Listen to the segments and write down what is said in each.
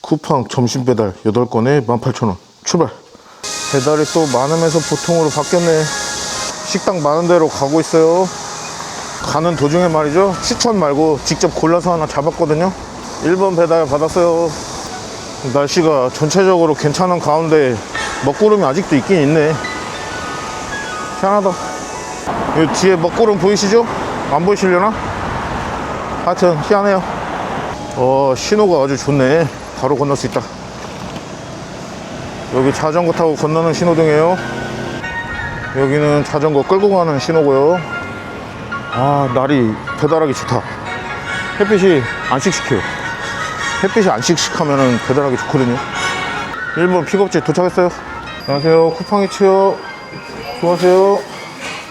쿠팡 점심 배달 8건에 18,000원. 출발. 배달이 또 많으면서 보통으로 바뀌었네. 식당 많은 데로 가고 있어요. 가는 도중에 말이죠. 추천 말고 직접 골라서 하나 잡았거든요. 1번 배달 받았어요. 날씨가 전체적으로 괜찮은 가운데 먹구름이 아직도 있긴 있네. 희한하다. 이 뒤에 먹구름 보이시죠? 안 보이시려나? 하여튼 희한해요. 어, 신호가 아주 좋네. 바로 건널 수 있다. 여기 자전거 타고 건너는 신호등이에요. 여기는 자전거 끌고 가는 신호고요. 아, 날이 배달하기 좋다. 햇빛이 안 씩씩해요. 햇빛이 안 씩씩하면 배달하기 좋거든요. 1번 픽업지 도착했어요. 안녕하세요. 쿠팡이치요. 수고하세요.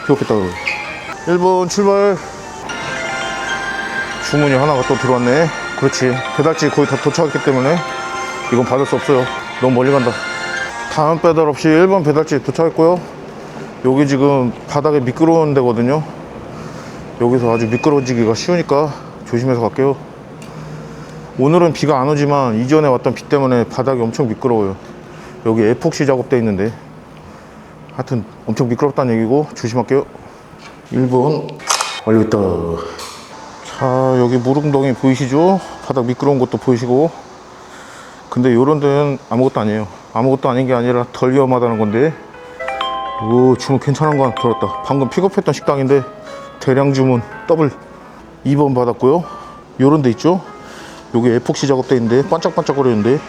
픽업했다. 1번 출발. 주문이 하나가 또 들어왔네. 그렇지. 배달지 거의 다 도착했기 때문에 이건 받을 수 없어요. 너무 멀리 간다. 다음 배달 없이 1번 배달지 도착했고요. 여기 지금 바닥에 미끄러운 데거든요. 여기서 아주 미끄러지기가 쉬우니까 조심해서 갈게요. 오늘은 비가 안 오지만 이전에 왔던 비 때문에 바닥이 엄청 미끄러워요. 여기 에폭시 작업돼 있는데 하여튼 엄청 미끄럽다는 얘기고 조심할게요. 1번 완료했다. 자 여기 무릉덩이 보이시죠? 바닥 미끄러운 것도 보이시고 근데 요런 데는 아무것도 아니에요. 아무것도 아닌 게 아니라 덜 위험하다는 건데 오 주문 괜찮은 거 하나 들었다. 방금 픽업했던 식당인데 대량 주문 더블 2번 받았고요. 요런 데 있죠? 여기 에폭시 작업돼 있는데 반짝반짝거리는데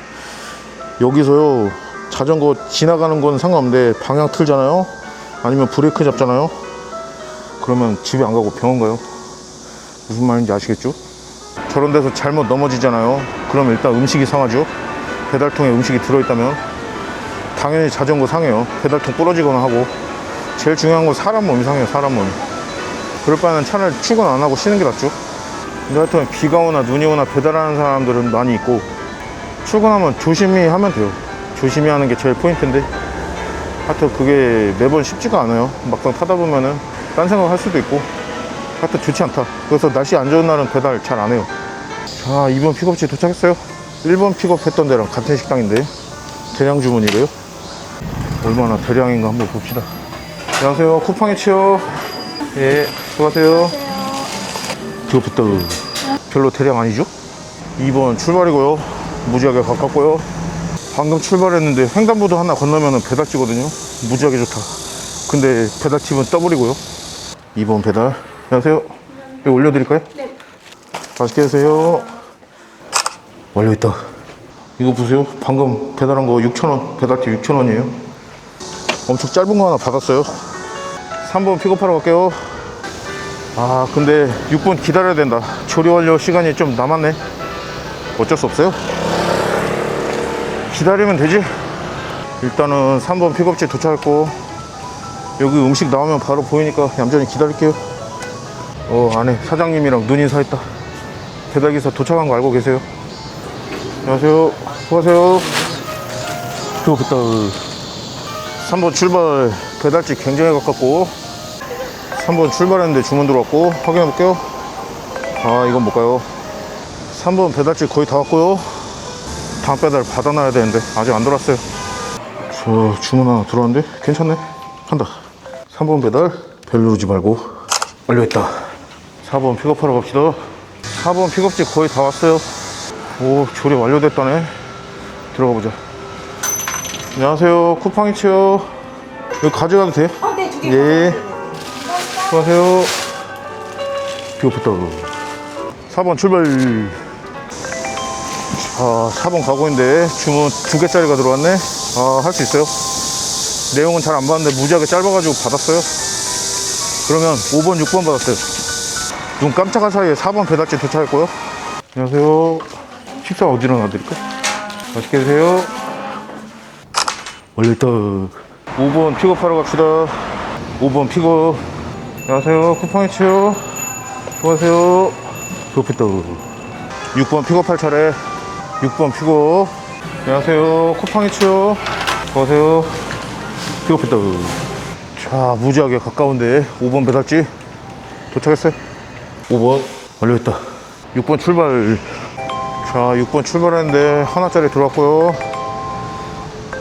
여기서요 자전거 지나가는 건 상관없는데 방향 틀잖아요 아니면 브레이크 잡잖아요 그러면 집에 안 가고 병원 가요 무슨 말인지 아시겠죠? 저런 데서 잘못 넘어지잖아요. 그럼 일단 음식이 상하죠. 배달통에 음식이 들어있다면 당연히 자전거 상해요. 배달통 부러지거나 하고. 제일 중요한 건 사람 몸이 상해요 사람 몸이. 그럴 바에는 차라리 출근 안 하고 쉬는 게 낫죠. 근데 하여튼 비가 오나 눈이 오나 배달하는 사람들은 많이 있고 출근하면 조심히 하면 돼요. 조심히 하는 게 제일 포인트인데. 하여튼 그게 매번 쉽지가 않아요. 막상 타다 보면은 딴 생각 할 수도 있고 하여튼 좋지 않다. 그래서 날씨 안 좋은 날은 배달 잘 안 해요. 자 2번 픽업지 도착했어요. 1번 픽업했던 데랑 같은 식당인데 대량 주문이래요. 얼마나 대량인가 한번 봅시다. 안녕하세요. 쿠팡이치요 예 수고하세요. 픽업했다 별로 대량 아니죠? 2번 출발이고요. 무지하게 가깝고요. 방금 출발했는데 횡단보도 하나 건너면 배달지거든요. 무지하게 좋다. 근데 배달팁은 더블이고요. 2번 배달 안녕하세요. 이거 올려드릴까요? 네. 맛있게 드세요. 완료했다. 이거 보세요. 방금 배달한 거 6,000원 배달팁 6,000원이에요. 엄청 짧은 거 하나 받았어요. 3번 픽업하러 갈게요. 아 근데 6분 기다려야 된다. 조리 완료 시간이 좀 남았네. 어쩔 수 없어요. 기다리면 되지. 일단은 3번 픽업지 도착했고 여기 음식 나오면 바로 보이니까 얌전히 기다릴게요 어 안에 사장님이랑 눈인사 했다. 배달기사 도착한 거 알고 계세요? 안녕하세요. 수고하세요. 픽업했다 3번 출발 배달지 굉장히 가깝고 3번 출발했는데 주문 들어왔고 확인해 볼게요. 아 이건 뭘까요? 3번 배달지 거의 다 왔고요. 다음 배달 받아놔야 되는데 아직 안 들어왔어요. 저 주문 하나 들어왔는데 괜찮네? 한다. 3번 배달 별 누르지 말고 완료했다 4번 픽업하러 갑시다 4번 픽업지 거의 다 왔어요 오 조리 완료됐다네 들어가 보자 안녕하세요 쿠팡이치요 여기 가져가도 돼요? 어, 네, 두 개. 예. 수고하세요. 픽업했다. 4번 출발. 자, 4번 가고 있는데 주문 두 개짜리가 들어왔네. 아, 할 수 있어요. 내용은 잘 안 봤는데 무지하게 짧아가지고 받았어요. 그러면 5번, 6번 받았어요. 눈 깜짝한 사이에 4번 배달지 도착했고요. 안녕하세요. 식사 어디로 놔드릴까? 맛있게 드세요. 원래 또 5번 픽업하러 갑시다. 5번 픽업. 안녕하세요. 쿠팡이치요. 수고하세요. 픽업했다. 6번 픽업할 차례. 6번 픽업. 안녕하세요. 쿠팡이치요. 수고하세요. 픽업했다. 자, 무지하게 가까운데 5번 배달지 도착했어요. 5번? 완료했다. 6번 출발. 자 6번 출발했는데 하나짜리 들어왔고요.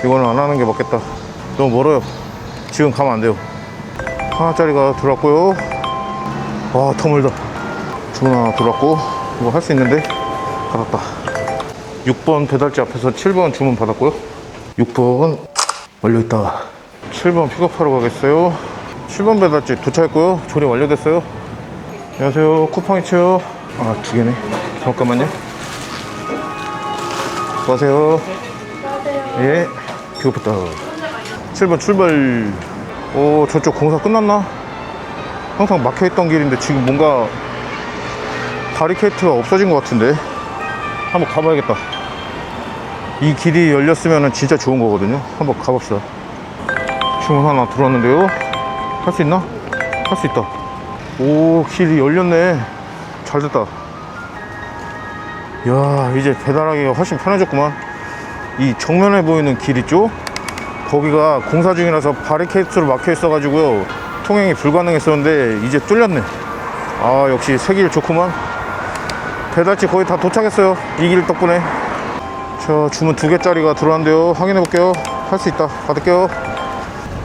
이거는 안 하는 게 맞겠다. 너무 멀어요. 지금 가면 안 돼요. 하나짜리가 들어왔고요. 와더 멀다. 주문 하나 들어왔고 이거 할 수 있는데? 받았다. 6번 배달지 앞에서 7번 주문 받았고요. 6번 완료했다. 7번 픽업하러 가겠어요. 7번 배달지 도착했고요. 조리 완료됐어요 안녕하세요. 쿠팡 이츠요. 아 두 개네. 잠깐만요. 수고하세요. 예 픽업했다. 7번 출발. 오 저쪽 공사 끝났나? 항상 막혀있던 길인데 지금 뭔가 바리케이트가 없어진 것 같은데. 한번 가봐야겠다. 이 길이 열렸으면 진짜 좋은 거거든요. 한번 가봅시다. 주문 하나 들어왔는데요. 할 수 있나? 할 수 있다 오 길이 열렸네. 잘 됐다. 야 이제 배달하기가 훨씬 편해졌구만. 이 정면에 보이는 길 있죠? 거기가 공사 중이라서 바리케이트로 막혀 있어 가지고요. 통행이 불가능했었는데 이제 뚫렸네. 아 역시 새길 좋구만. 배달지 거의 다 도착했어요. 이 길 덕분에. 자 주문 두 개짜리가 들어왔는데요. 확인해 볼게요. 할 수 있다. 받을게요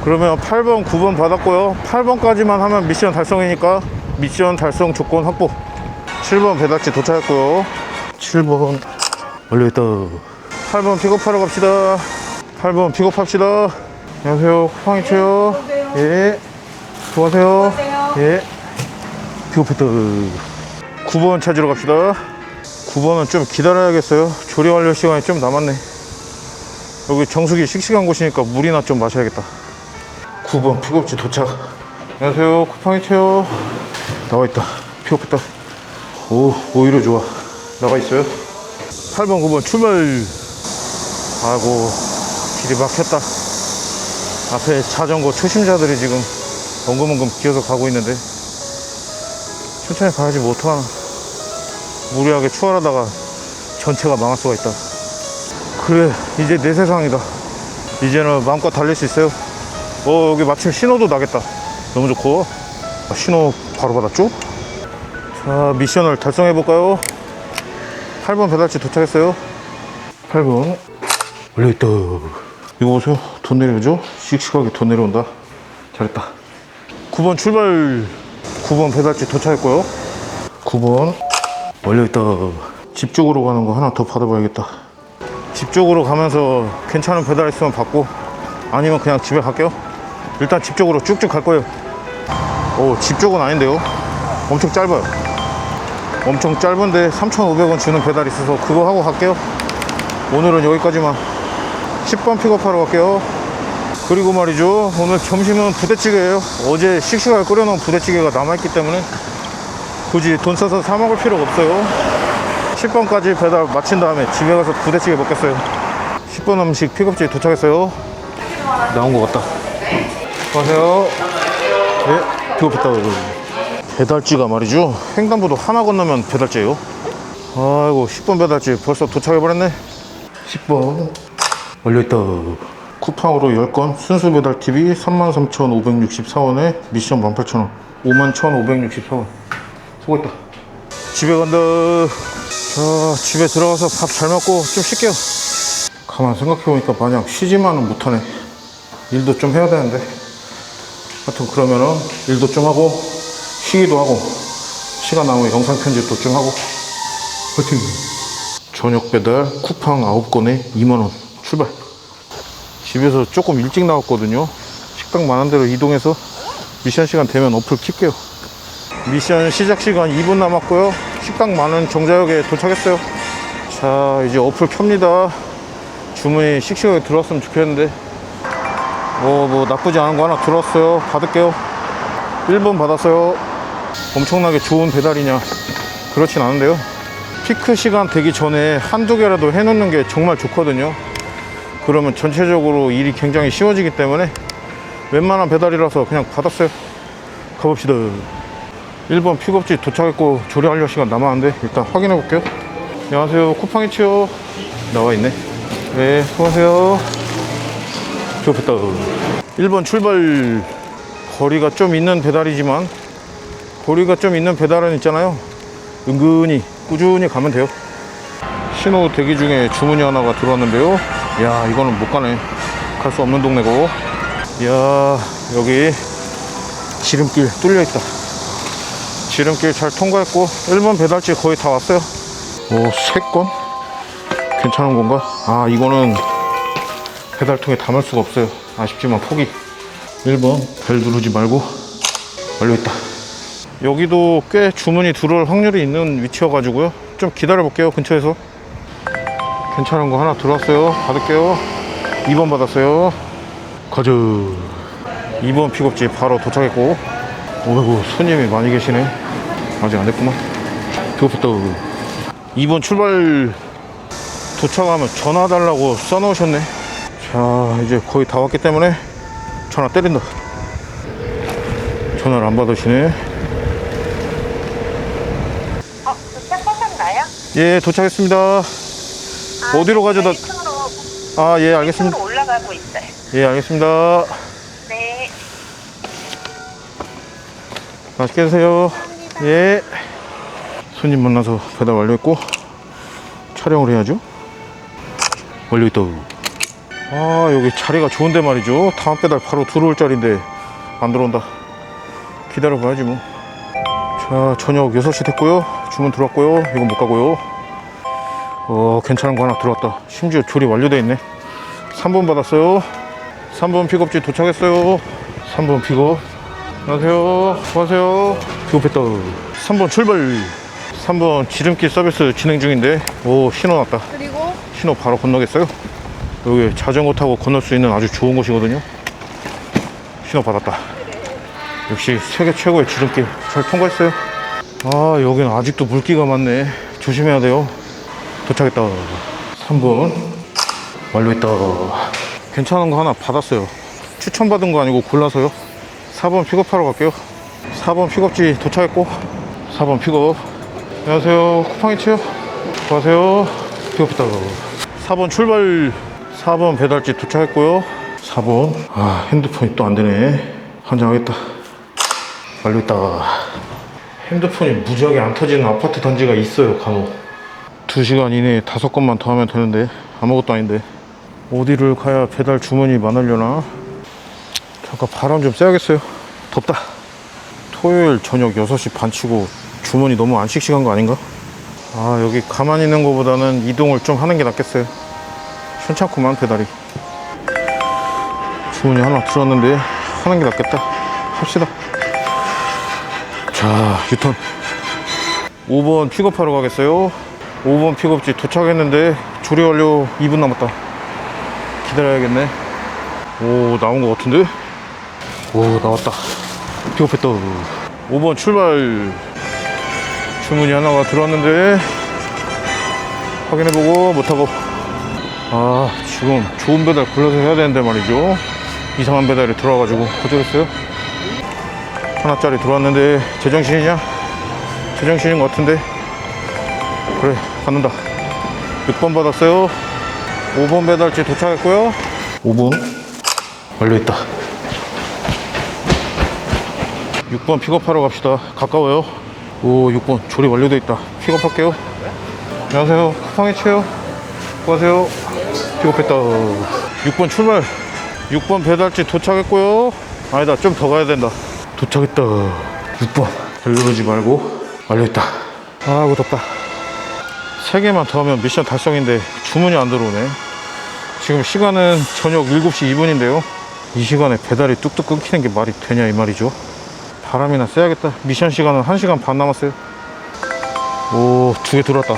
그러면 8번 9번 받았고요. 8번까지만 하면 미션 달성이니까 미션 달성 조건 확보. 7번 배달지 도착했고요. 7번. 완료했다. 8번 픽업하러 갑시다. 8번 픽업합시다. 안녕하세요. 쿠팡이츠요. 예. 수고하세요. 예. 픽업했다. 9번 찾으러 갑시다. 9번은 좀 기다려야겠어요. 조리 완료 시간이 좀 남았네. 여기 정수기 씩씩한 곳이니까 물이나 좀 마셔야겠다 9번 픽업지 도착. 안녕하세요. 쿠팡이츠요. 나와있다. 픽업했다. 오 오히려 좋아. 나가 있어요? 8번 9번 출발. 아이고 길이 막혔다. 앞에 자전거 초심자들이 지금 엉금엉금 기어서 가고 있는데. 천천히 가야지 뭐 어떡하나. 무리하게 추월하다가 전체가 망할 수가 있다. 그래 이제 내 세상이다. 이제는 마음껏 달릴 수 있어요 어 여기 마침 신호도 나겠다. 너무 좋고. 아, 신호 바로 받았죠? 자 미션을 달성해 볼까요? 8번 배달지 도착했어요. 8번. 올려있다. 이거 보세요. 돈 내려오죠? 씩씩하게 돈 내려온다. 잘했다. 9번 출발. 9번 배달지 도착했고요. 9번. 올려있다. 집 쪽으로 가는 거 하나 더 받아봐야겠다. 집 쪽으로 가면서 괜찮은 배달 있으면 받고 아니면 그냥 집에 갈게요 일단 집 쪽으로 쭉쭉 갈 거예요. 오 집 쪽은 아닌데요? 엄청 짧아요. 엄청 짧은데 3,500원 주는 배달 있어서 그거 하고 갈게요. 오늘은 여기까지만. 10번 픽업하러 갈게요. 그리고 말이죠. 오늘 점심은 부대찌개예요. 어제 씩씩하게 끓여놓은 부대찌개가 남아있기 때문에 굳이 돈 써서 사 먹을 필요가 없어요. 10번까지 배달 마친 다음에 집에 가서 부대찌개 먹겠어요. 10번 음식 픽업지에 도착했어요. 나온 것 같다 안녕하세요. 예 픽업했다 배달지가 말이죠. 횡단보도 하나 건너면 배달지예요. 아이고 10번 배달지 벌써 도착해버렸네. 10번 완료했다. 쿠팡으로 10건 순수 배달 TV 33,564원에 미션 18,000원. 51,564원. 수고했다. 집에 간다. 자 집에 들어가서 밥 잘 먹고 좀 쉴게요. 가만 생각해보니까 마냥 쉬지만은 못하네. 일도 좀 해야 되는데 하여튼 그러면은 일도 좀 하고 쉬기도 하고 시간 남으면 영상 편집도 좀 하고. 화이팅! 저녁 배달 쿠팡 9건에 2만원 출발. 집에서 조금 일찍 나왔거든요. 식당 많은 데로 이동해서 미션 시간 되면 어플 킬게요. 미션 시작 시간 2분 남았고요. 식당 많은 정자역에 도착했어요. 자 이제 어플 켭니다. 주문이 씩씩하게 들어왔으면 좋겠는데 뭐, 뭐 나쁘지 않은 거 하나 들어왔어요. 받을게요. 1번 받았어요. 엄청나게 좋은 배달이냐. 그렇진 않은데요. 피크 시간 되기 전에 한두 개라도 해놓는 게 정말 좋거든요. 그러면 전체적으로 일이 굉장히 쉬워지기 때문에 웬만한 배달이라서 그냥 받았어요. 가봅시다. 1번 픽업지 도착했고 조리 완료 시간 남았는데 일단 확인해 볼게요. 안녕하세요. 쿠팡이치요. 나와 있네. 네 수고하세요 픽업했다 1번 출발 거리가 좀 있는 배달이지만 거리가 좀 있는 배달은 있잖아요 은근히 꾸준히 가면 돼요 신호 대기 중에 주문이 하나가 들어왔는데요. 야, 이거는 못 가네. 갈 수 없는 동네고. 야, 여기 지름길 뚫려 있다. 지름길 잘 통과했고 1번 배달지 거의 다 왔어요. 오, 세 건? 괜찮은 건가? 아, 이거는 배달통에 담을 수가 없어요. 아쉽지만 포기. 1번 벨 누르지 말고 완료했다. 여기도 꽤 주문이 들어올 확률이 있는 위치여 가지고요. 좀 기다려 볼게요. 근처에서. 괜찮은 거 하나 들어왔어요. 받을게요. 2번 받았어요. 가자. 2번 픽업지 바로 도착했고. 오이고 손님이 많이 계시네. 아직 안 됐구만. 픽업했다. 2번 출발 도착하면 전화 달라고 써놓으셨네. 자, 이제 거의 다 왔기 때문에 전화 때린다. 전화를 안 받으시네. 어, 도착하셨나요? 예, 도착했습니다. 어디로 가죠? 나- 1층으로, 아, 예, 알겠습니다. 1층으로 올라가고 있어요. 예, 알겠습니다. 네. 맛있게 드세요. 예. 손님 만나서 배달 완료했고, 촬영을 해야죠. 완료했다. 아, 여기 자리가 좋은데 말이죠. 다음 배달 바로 들어올 자리인데, 안 들어온다. 기다려 봐야지 뭐. 자, 저녁 6시 됐고요. 주문 들어왔고요. 이건 못 가고요. 어, 괜찮은 거 하나 들어왔다. 심지어 조리 완료돼 있네. 3번 받았어요. 3번 픽업지 도착했어요. 3번 픽업. 안녕하세요. 안녕하세요. 픽업했다. 3번 출발. 3번 지름길 서비스 진행 중인데, 오, 신호 났다. 그리고 신호 바로 건너겠어요? 여기 자전거 타고 건널 수 있는 아주 좋은 곳이거든요. 신호 받았다. 역시 세계 최고의 지름길 잘 통과했어요. 아, 여기는 아직도 물기가 많네. 조심해야 돼요. 도착했다. 3번 완료했다. 괜찮은 거 하나 받았어요. 추천받은 거 아니고 골라서요. 4번 픽업하러 갈게요. 4번 픽업지 도착했고 4번 픽업. 안녕하세요. 쿠팡이치요. 안녕하세요. 픽업했다. 4번 출발. 4번 배달지 도착했고요. 4번. 아, 핸드폰이 또 안 되네. 환장하겠다. 완료했다. 핸드폰이 무지하게 안 터지는 아파트 단지가 있어요, 간혹. 2시간 이내에 다섯 건만 더 하면 되는데, 아무것도 아닌데. 어디를 가야 배달 주문이 많으려나? 잠깐 바람 좀 쐬야겠어요. 덥다. 토요일 저녁 6시 반 치고 주문이 너무 안 씩씩한 거 아닌가? 아, 여기 가만히 있는 것보다는 이동을 좀 하는 게 낫겠어요. 괜찮구만, 배달이. 주문이 하나 들어왔는데, 하는 게 낫겠다. 합시다. 자, 유턴. 5번 픽업하러 가겠어요. 5번 픽업지 도착했는데, 조리 완료 2분 남았다. 기다려야겠네. 오, 나온 것 같은데? 오, 나왔다. 픽업했다. 5번 출발. 주문이 하나가 들어왔는데, 확인해보고 못하고. 아, 지금 좋은 배달 골라서 해야 되는데 말이죠. 이상한 배달이 들어와가지고 거절했어요. 하나짜리 들어왔는데 제정신이냐? 제정신인 것 같은데. 그래 받는다. 6번 받았어요? 5번 배달지 도착했고요. 5번? 완료했다. 6번 픽업하러 갑시다. 가까워요. 오 6번 조리 완료돼 있다. 픽업할게요. 안녕하세요. 쿠팡이치요. 수고하세요 픽업했다. 6번 출발. 6번 배달지 도착했고요. 아니다 좀 더 가야 된다. 도착했다. 6번. 별 누르지 말고. 완료했다. 아이고 덥다. 3개만 더 하면 미션 달성인데 주문이 안 들어오네. 지금 시간은 저녁 7시 2분인데요. 이 시간에 배달이 뚝뚝 끊기는 게 말이 되냐 이 말이죠. 바람이나 쐬야겠다. 미션 시간은 1시간 반 남았어요. 오 두 개 들어왔다.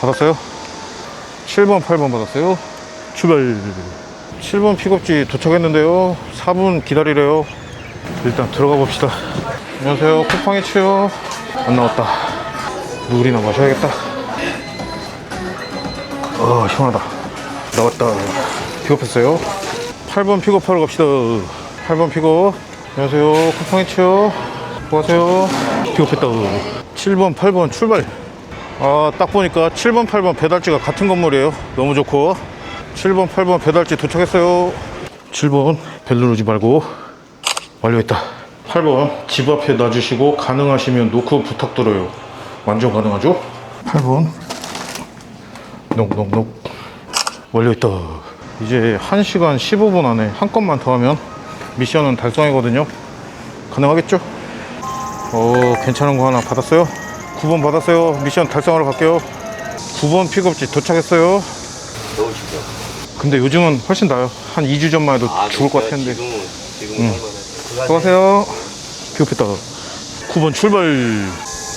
받았어요? 7번 8번 받았어요. 출발. 7번 픽업지 도착했는데요. 4분 기다리래요. 일단 들어가 봅시다. 안녕하세요. 쿠팡의 치요. 안 나왔다. 물이나 마셔야겠다. 어 시원하다. 나왔다. 픽업했어요. 8번 픽업하러 갑시다. 8번 픽업. 안녕하세요. 쿠팡의 치요. 수고하세요. 픽업했다. 7번 8번 출발 아 딱 보니까 7번 8번 배달지가 같은 건물이에요. 너무 좋고. 7번 8번 배달지 도착했어요. 7번 벨 누르지 말고 완료했다. 8번 집 앞에 놔주시고 가능하시면 노크 부탁드려요. 완전 가능하죠? 8번. 녹녹녹. 완료했다. 이제 1시간 15분 안에 한 건만 더 하면 미션은 달성이거든요. 가능하겠죠? 오 괜찮은 거 하나 받았어요 9번 받았어요 미션 달성하러 갈게요 9번 픽업지 도착했어요 넣으시죠. 근데 요즘은 훨씬 나아요 한 2주 전만 해도 아, 죽을 것 진짜 같았는데 지금은 지금은 얼마나? 수고하세요. 픽업했다. 9번 출발.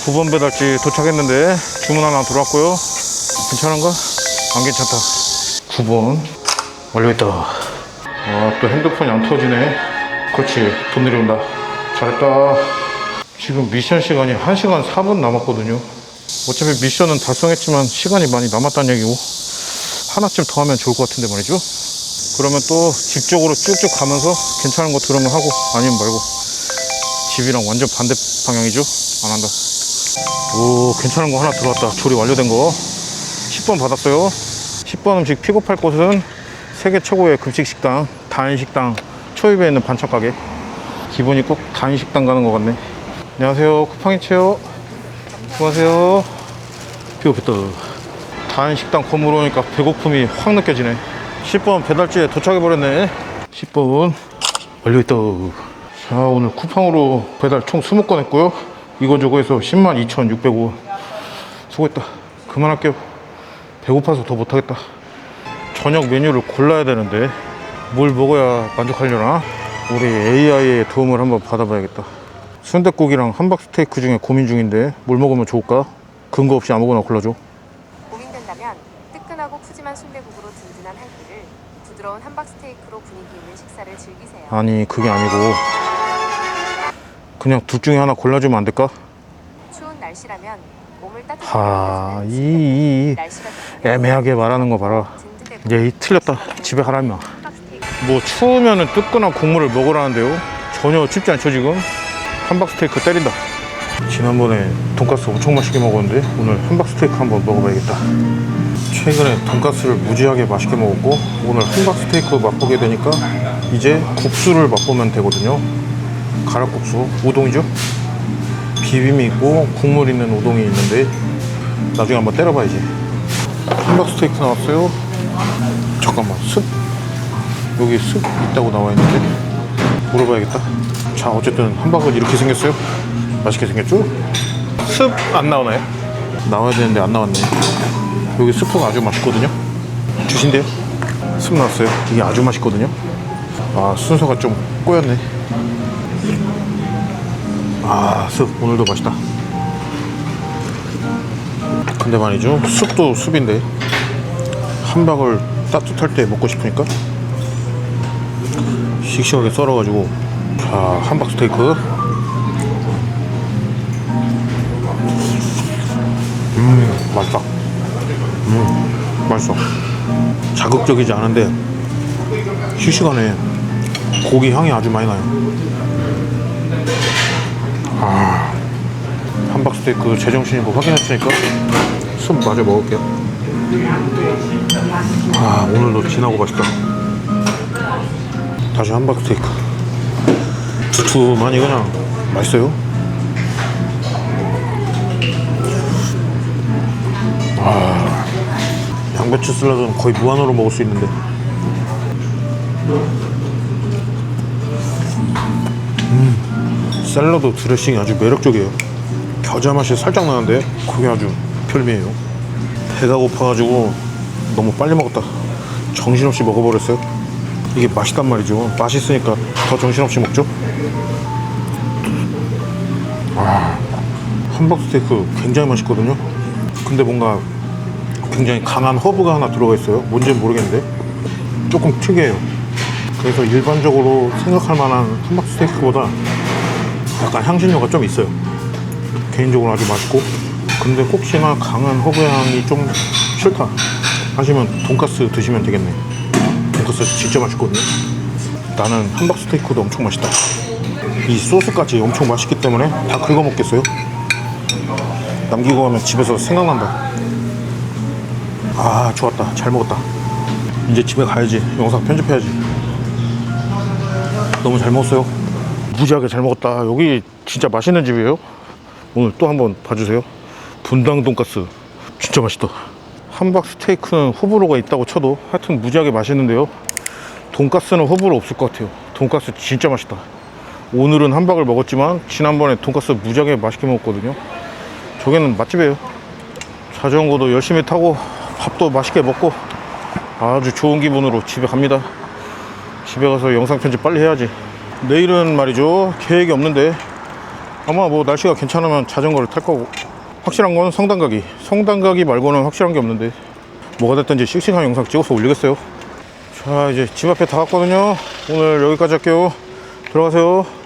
9번 배달지 도착했는데 주문 하나 들어왔고요. 괜찮은가? 안 괜찮다. 9번 완료했다. 아, 또 핸드폰이 안 터지네. 그렇지. 돈 내려온다. 잘했다. 지금 미션 시간이 1시간 4분 남았거든요. 어차피 미션은 달성했지만 시간이 많이 남았다는 얘기고 하나쯤 더 하면 좋을 것 같은데 말이죠. 그러면 또 집 쪽으로 쭉쭉 가면서 괜찮은 거 들으면 하고 아니면 말고 집이랑 완전 반대 방향이죠. 안 한다. 오 괜찮은 거 하나 들어왔다. 조리 완료된 거. 10번 받았어요. 10번 음식 픽업할 곳은 세계 최고의 급식 식당 단식당 초입에 있는 반찬 가게. 기분이 꼭 단식당 가는 것 같네 안녕하세요. 쿠팡이체요. 수고하세요. 픽업했다 단 식당 건물 오니까 배고픔이 확 느껴지네. 10번 배달지에 도착해버렸네. 10번 완료했다. 자 오늘 쿠팡으로 배달 총 20건 했고요. 이거 저거 해서 10만 2,600원. 수고했다. 그만할게요. 배고파서 더 못하겠다. 저녁 메뉴를 골라야 되는데 뭘 먹어야 만족하려나? 우리 AI의 도움을 한번 받아봐야겠다 순댓국이랑 함박 스테이크 중에 고민 중인데 뭘 먹으면 좋을까? 근거 없이 아무거나 골라줘 고민된다면 뜨끈하고 푸짐한 순대국으로 든든한 한 끼를 부드러운 함박 스테이크로 분위기 있는 식사를 즐기세요. 아니 그게 아니고 그냥 둘 중에 하나 골라주면 안 될까? 추운 날씨라면 몸을 따뜻하게 아, 해주는 이, 이, 이 날씨가 애매하게 말하는 거 봐라. 얘 틀렸다. 집에 가라 임마. 함박 스테이크 뭐 추우면은 뜨끈한 국물을 먹으라는데요. 전혀 춥지 않죠 지금? 함박 스테이크 때린다. 지난번에 돈가스 엄청 맛있게 먹었는데 오늘 함박 스테이크 한번 먹어봐야겠다. 최근에 돈가스를 무지하게 맛있게 먹었고 오늘 함박 스테이크 맛보게 되니까 이제 국수를 맛보면 되거든요. 가락국수 우동이죠. 비빔이 있고 국물 있는 우동이 있는데 나중에 한번 때려봐야지. 함박 스테이크 나왔어요. 잠깐만 습 여기 습 있다고 나와 있는데 물어봐야겠다. 자 어쨌든 함박은 이렇게 생겼어요. 맛있게 생겼죠? 습 안 나오나요? 나와야 되는데 안 나왔네. 여기 스프가 아주 맛있거든요. 주신대요. 습 나왔어요. 이게 아주 맛있거든요. 아 순서가 좀 꼬였네. 아습 오늘도 맛있다. 근데 말이죠 습도 습인데 함박을 따뜻할 때 먹고 싶으니까 씩씩하게 썰어가지고. 자 함박 스테이크. 음 맛있다. 음 맛있어. 자극적이지 않은데 시시간에 고기 향이 아주 많이 나요. 아 함박 스테이크 제정신인 거 확인했으니까 숲 마저 먹을게요. 아 오늘도 진하고 맛있다 다시 함박 스테이크. 두툼하니 그냥 맛있어요. 아 양배추 샐러드는 거의 무한으로 먹을 수 있는데. 음 샐러드 드레싱이 아주 매력적이에요. 겨자 맛이 살짝 나는데 그게 아주 별미예요. 배가 고파가지고 너무 빨리 먹었다. 정신없이 먹어버렸어요 이게 맛있단 말이죠. 맛있으니까 더 정신없이 먹죠? 아 함박 스테이크 굉장히 맛있거든요. 근데 뭔가 굉장히 강한 허브가 하나 들어가 있어요. 뭔지는 모르겠는데. 조금 특이해요. 그래서 일반적으로 생각할 만한 함박 스테이크보다 약간 향신료가 좀 있어요. 개인적으로 아주 맛있고. 근데 혹시나 강한 허브 향이 좀 싫다 하시면 돈가스 드시면 되겠네 돈가스 진짜 맛있거든요. 나는 함박 스테이크도 엄청 맛있다. 이 소스까지 엄청 맛있기 때문에 다 긁어 먹겠어요? 남기고 가면 집에서 생각난다. 아 좋았다. 잘 먹었다. 이제 집에 가야지. 영상 편집해야지. 너무 잘 먹었어요. 무지하게 잘 먹었다. 여기 진짜 맛있는 집이에요. 오늘 또 한번 봐주세요. 분당 돈가스. 진짜 맛있다 함박 스테이크는 호불호가 있다고 쳐도 하여튼 무지하게 맛있는데요. 돈가스는 호불호 없을 것 같아요. 돈가스 진짜 맛있다. 오늘은 함박을 먹었지만 지난번에 돈가스 무지하게 맛있게 먹었거든요. 저기는 맛집이에요. 자전거도 열심히 타고 밥도 맛있게 먹고 아주 좋은 기분으로 집에 갑니다. 집에 가서 영상 편집 빨리 해야지. 내일은 말이죠. 계획이 없는데 아마 뭐 날씨가 괜찮으면 자전거를 탈 거고 확실한 건 성당 가기. 성당 가기 말고는 확실한 게 없는데 뭐가 됐든지 씩씩한 영상 찍어서 올리겠어요. 자 이제 집 앞에 다 왔거든요. 오늘 여기까지 할게요. 들어가세요.